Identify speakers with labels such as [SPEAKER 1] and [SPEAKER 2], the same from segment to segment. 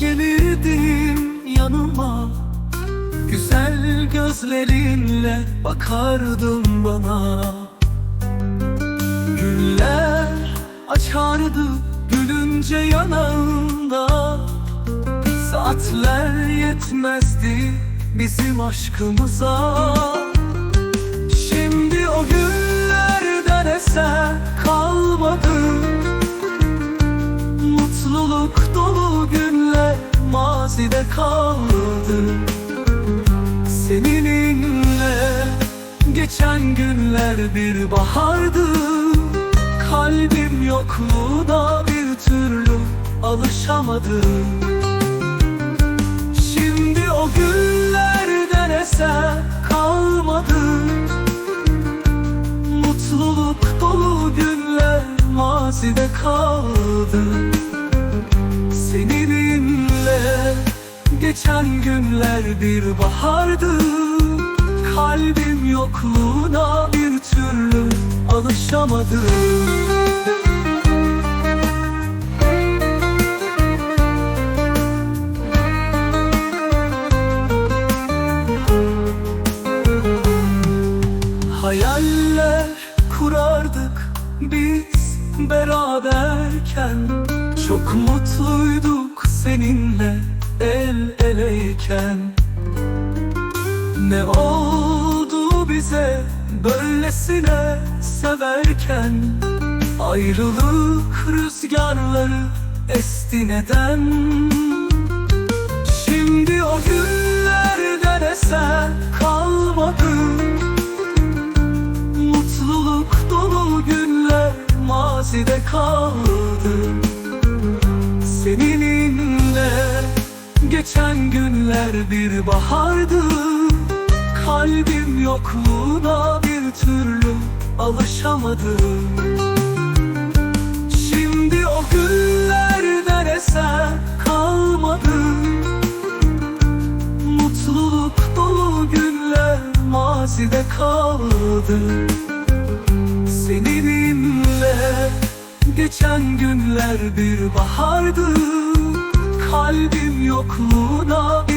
[SPEAKER 1] gelirdim yanıma. Güzel gözlerinle bakardın bana. Güller açardı gülünce yanağında. Saatler yetmezdi bizim aşkımıza. Şimdi o günlerden eser kalmadı. Mutluluk dolu mazide kaldı. Seninle geçen günler bir bahardı. Kalbim yokluğuna bir türlü alışamadı. Şimdi o günlerden eser kalmadı. Mutluluk dolu günler mazide kaldı geçen günler bir bahardı. Kalbim yokluğuna bir türlü alışamadı. Hayaller kurardık biz beraberken. Çok mutluyduk seninle el Ne oldu bize böylesine severken? Ayrılık rüzgarları esti neden? Şimdi o günlerden eser kalmadı. Mutluluk dolu günler mazide kaldı. Seninle geçen günler bir bahardı Kalbim yokluğuna bir türlü alışamadı Şimdi o günlerden eser kalmadı Mutluluk dolu günler mazide kaldı. Seninle geçen günler bir bahardı. Kalbim yokluğuna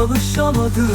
[SPEAKER 1] alışamadı